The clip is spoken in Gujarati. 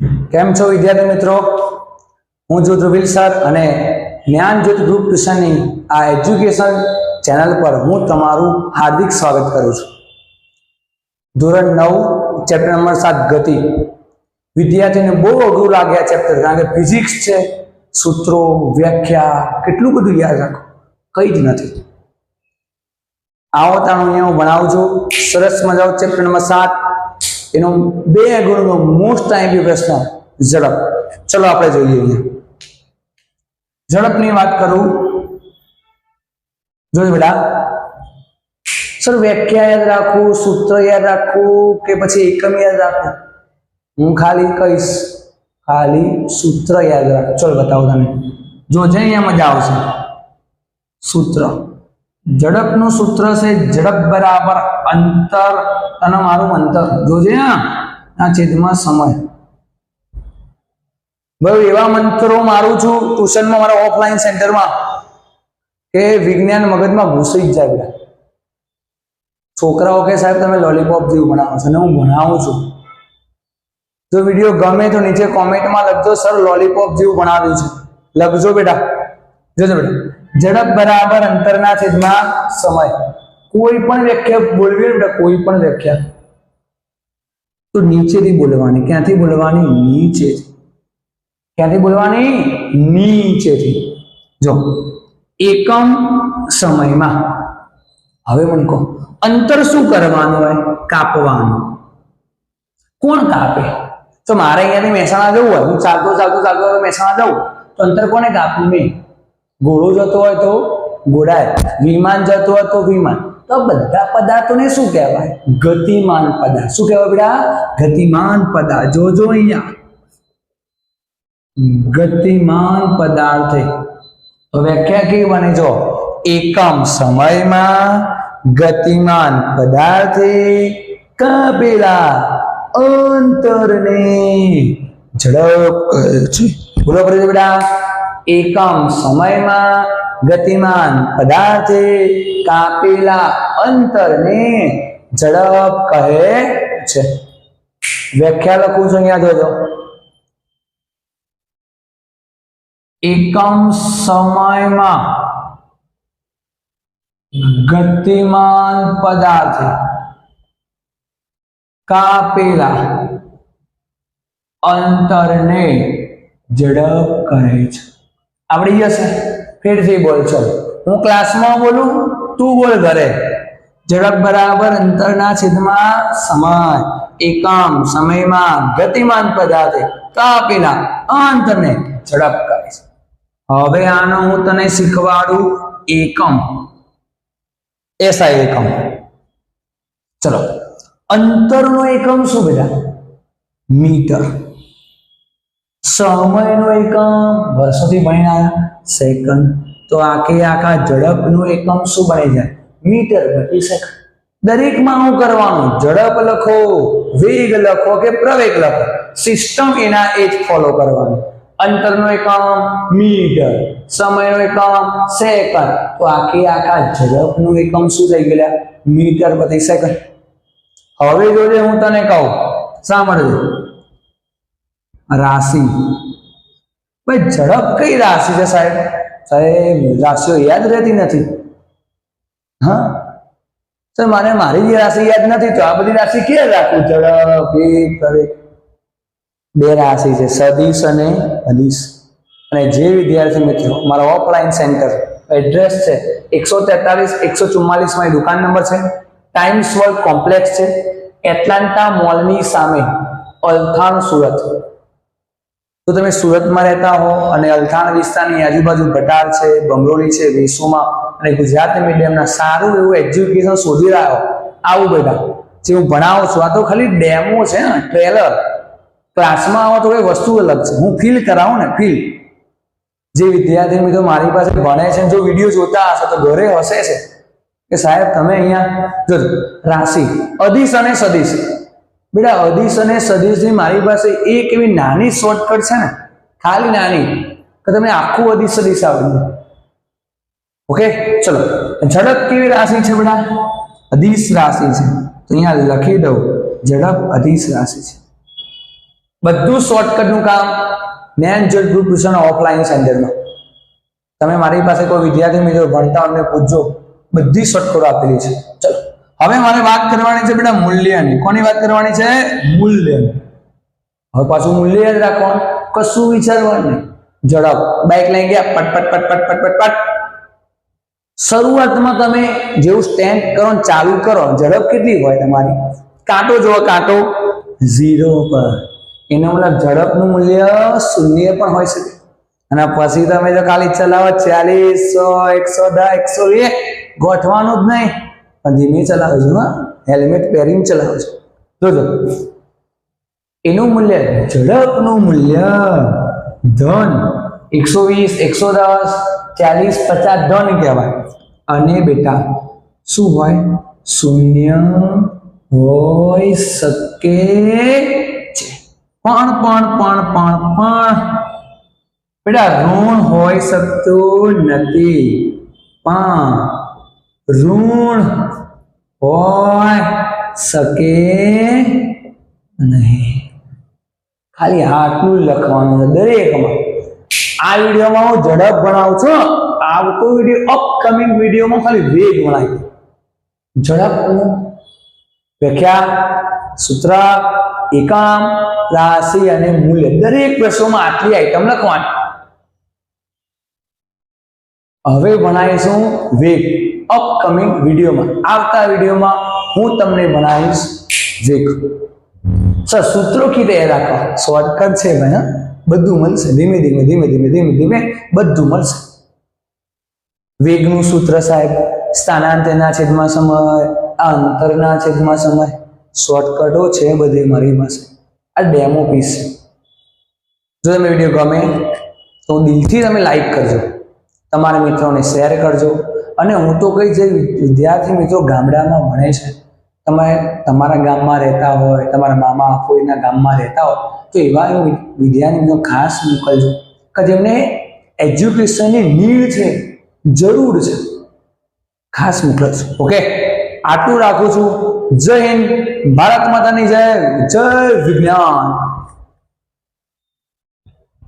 કેમ છો વિદ્યાર્થી મિત્રો? હું છું ધ્રુવિલ સર અને જ્ઞાન જ્યોત ગ્રુપ ટ્યુશનની આ એજ્યુકેશન ચેનલ પર હું તમારું હાર્દિક સ્વાગત કરું છું. ધોરણ નવ, ચેપ્ટર નંબર સાત, ગતિ. વિદ્યાર્થીને બહુ અઘરું લાગે આ ચેપ્ટર, કારણ કે ફિઝિક્સ છે, સૂત્રો, વ્યાખ્યા, કેટલું બધું યાદ રાખો. કંઈ જ નથી. આવો તાણું અહીંયા હું ભણાવું છું. સરસ મજાઓ ચેપ્ટર નંબર સાત. એનો બે ગુણનો મોસ્ટ આઈમ્પી પ્રશ્ન ઝડપ. ચલો આપણે જોઈએ અહીંયા. ઝડપની વાત કરું. જોયું બેટા. સર, વ્યાખ્યા યાદ રાખવું સૂત્ર યાદ રાખવું કે પછી એકમ યાદ રાખવું હું ખાલી કહીશ, ખાલી સૂત્ર યાદ રાખ. ચલો બતાવો તમે જોજે અહીંયા મજા આવશે. સૂત્ર. ઝડપનું સૂત્ર છે ઝડપ બરાબર અંતર. અને મારું અંતર જોજે આ છેદમાં સમય. બરાબર એવા મંત્રો મારું છું, ટ્યુશનમાં, મારા ઓફલાઈન સેન્ટરમાં કે વિજ્ઞાન મગજમાં ઘૂસી જ જાય છોકરાઓ કે સાહેબ, તમે લોલીપોપ જેવું ભણાવો છો. અને હું ભણાવું છું. જો વીડિયો ગમે તો નીચે કોમેન્ટમાં લખજો સર લોલીપોપ જેવું ભણાવ્યું છે. લખજો બેટા. જોજો બેટા. ઝડપ બરાબર અંતરના છેદમાં સમય. કોઈ પણ વ્યાખ્યા બોલવી કોઈ પણ વ્યાખ્યા. તો નીચેથી બોલવાની, ક્યાંથી બોલવાની? નીચેથી. ક્યાંથી બોલવાની? નીચેથી. જો, એકમ સમયમાં. હવે મને કહો, અંતર શું કરવાનું હોય? કાપવાનું. કોણ કાપે? તો મારે અહીંયાથી મહેસાણા જવું હોય. હું ચાલતો ચાલતો ચાલતો મહેસાણા જવું. તો અંતર કોને કાપવું મેં. ઘોડો જતો હોય તો ઘોડાય વિમાન જતો હોય તો વિમાન. તો બધા પદાર્થોને શું કહેવાય? ગતિમાન પદાર્થ. શું કહેવાય બેટા? ગતિમાન પદાર્થ. જોજો અહીંયા. ગતિમાન પદાર્થે. વ્યાખ્યા કેવી બને જો? એકમ સમયમાં ગતિમાન પદાર્થે કાપેલા અંતરને ઝડપ છે. બોલો ફરીથી બેટા. એકમ સમયમાં ગતિમાન પદાર્થે કાપેલા અંતરને ઝડપ કહે છે. વ્યાખ્યા લખું છું અહીંયા જોજો. એકમ સમયમાં ગતિમાન પદાર્થે કાપેલા અંતરને ઝડપ કહે છે. આવડી જશે. ફેરથી બોલ, ચલ. હું ક્લાસમાં બોલું, તું બોલ ઘરે. ઝડપ બરાબર અંતરના છેદમાં સમાન, એકમ સમયમાં ગતિમાન પદાર્થે કાપેલા અંતરને ઝડપ કરે છે. હવે આનો હું તને શીખવાડું એકમ. એસા એકમ. ચલો. અંતરનો એકમ શું બેટા મીટર. સમયનો એકમ વર્ષોથી ભણીને આવ્યા. સેકન્ડ તો આખે આખા ઝડપનું એકમ શું બની જાય? મીટર પ્રતિ સેકન્ડ દરેકમાં હું કરવાનું? ઝડપ લખો, વેગ લખો કે પ્રવેગ લખો. સિસ્ટમ એના એ જ ફોલો કરવાની. અંતરનો એકમ મીટર સમયનો એકમ સેકન્ડ તો આખે આખા ઝડપનું એકમ શું થઈ ગયેલા? મીટર પ્રતિ સેકન્ડ હવે જોજે હું તને કહું. સાંભળજો રાશિ. ભાઈ ઝડપ કઈ રાશિ છે સાહેબ? સાહેબ, રાશિઓ યાદ રહેતી નથી. હા? સર મને મારી જે રાશિ યાદ નથી, તો આ બધી રાશિ ક્યાં રાખવું ઝડપ બે રાશિ છે, સદીશ અને અદીશ. અને જે વિદ્યાર્થી મિત્રો, મારા ઓફલાઈન સેન્ટર એડ્રેસ છે, એકસો તેતાલીસ, એકસો ચુમ્માલીસમાં એ દુકાન નંબર છે. ટાઈમ્સ વર્લ્ડ કોમ્પ્લેક્સ છે એટલાન્ટા મોલની સામે, અલથાણ સુરત. તો તમે સુરતમાં રહેતા હો અને અલથાણ વિસ્તારની આજુબાજુ ભટાર છે બંગરોલી છે વેસુમાં અને ગુજરાતી મીડિયમના સારું એવું એજ્યુકેશન શોધી રહ્યા હો આવું બધા. જે હું ભણાવું છું, આ તો ખાલી ડેમો છે ને ટ્રેલર ક્લાસમાં આવો તો કોઈ વસ્તુ અલગ છે. હું ફીલ કરાવું ને ફીલ જે વિદ્યાર્થી મિત્રો મારી પાસે ભણે છે જો વીડિયો જોતા હશે તો ઘરે હશે છે. કે સાહેબ, તમે અહીંયા, જો રાશિ, અદીશ અને સદીશ. બેટા અદિશ અને સદીશની મારી પાસે એક એવી નાની શોર્ટકટ છે ને, ખાલી નાની, કે તમને આખું અદિશ સદીશ આવડી જાય. ઓકે ચલો. ઝડપ કેવી રાશિ છે બેટા? અદિશ રાશિ છે. તો અહીંયા લખી દઉં, ઝડપ અધિશ રાશિ છે. બધું શોર્ટકટનું કામ મેન જોડ ગ્રુપ ટ્યુશન ઓફલાઈન સેન્ટરમાં તમે મારી પાસે કોઈ વિદ્યાર્થી મિત્રો ભણતા અમને પૂછજો. બધી શોર્ટકટો આપેલી છે. ચલો. હવે મારે વાત કરવાની છે બેટા મૂલ્યની. કોની વાત કરવાની છે? મૂલ્યની. હવે પાછું મૂલ્ય યાદ રાખવાનું કશું વિચારવાનું નહીં. ઝડપ. બાઇક લઈ ગયા. પટ પટ પટ પટ પટ પટ પટ. શરૂઆતમાં તમે જેવું સ્ટેન્ડ કરો ચાલુ કરો, ઝડપ કેટલી હોય તમારી? કાંટો જુઓ, કાંટો. ઝીરો પર. એનો મતલબ ઝડપનું મૂલ્ય શૂન્ય પણ હોઈ શકે. અને પછી તમે જો ખાલી ચલાવો, ચાલીસ, એકસો દસ, એકસો એક ગોઠવાનું જ નહીં. પણ ધીમે ચલાવજો હા. હેલ્મેટ પહેરીને ચલાવજો જોજો. એનું મૂલ્ય ઝડપનું મૂલ્ય. ધન. એકસો વીસ, એકસો દસ, ચાલીસ, પચાસ ધન કહેવાય. અને બેટા, શું હોય? શૂન્ય હોઈ શકે છે. પણ પણ પણ પણ પણ. બેટા, ઋણ હોઈ શકતું નથી. પણ ઋણ હોય શકે નહીં. ખાલી આટલું લખવાનું દરેકમાં. આ વિડીયોમાં હું ઝડપ ભણાવું છું. આવતો વીડિયો અપકમિંગ વિડીયોમાં ખાલી વેગ ભણાવી ઝડપ વ્યાખ્યા, સૂત્ર, એકામ, રાશિ અને મૂલ્ય દરેક પ્રશ્નોમાં આટલી આઈટમ લખવાની. હવે ભણાવીશું વેગ. અપકમિંગ વિડીયોમાં. આવતા વિડીયોમાં હું તમને ભણાવીશ વેગ. સર, સૂત્રો કીધે તૈયાર રાખવા શોર્ટકટ છે ભાઈ બધું મળશે. ધીમે ધીમે ધીમે ધીમે ધીમે ધીમે બધું મળશે. વેગનું સૂત્ર સાહેબ, સ્થાનાંતરના છેદમાં સમય, અંતરના છેદમાં સમય. શોર્ટકટો છે બધે મારી પાસે. આ ડેમો પીસ છે. જો તમે વીડિયો ગમે, તો દિલથી તમે લાઈક કરજો. તમારા મિત્રોને શેર કરજો. અને હું તો કઈ જે વિદ્યાર્થી મિત્રો ગામડામાં ભણે છે તમે તમારા ગામમાં રહેતા હોય, તમારા મામા કોઈના ગામમાં રહેતા હોય, તો એવા વિદ્યાર્થીઓ ખાસ મોકલજો. કે જેમને એજ્યુકેશનની નીડ છે, જરૂર છે. ખાસ મોકલજો. ઓકે આટલું રાખું છું. જય હિન્દ. ભારત માતાની જય. જય વિજ્ઞાન.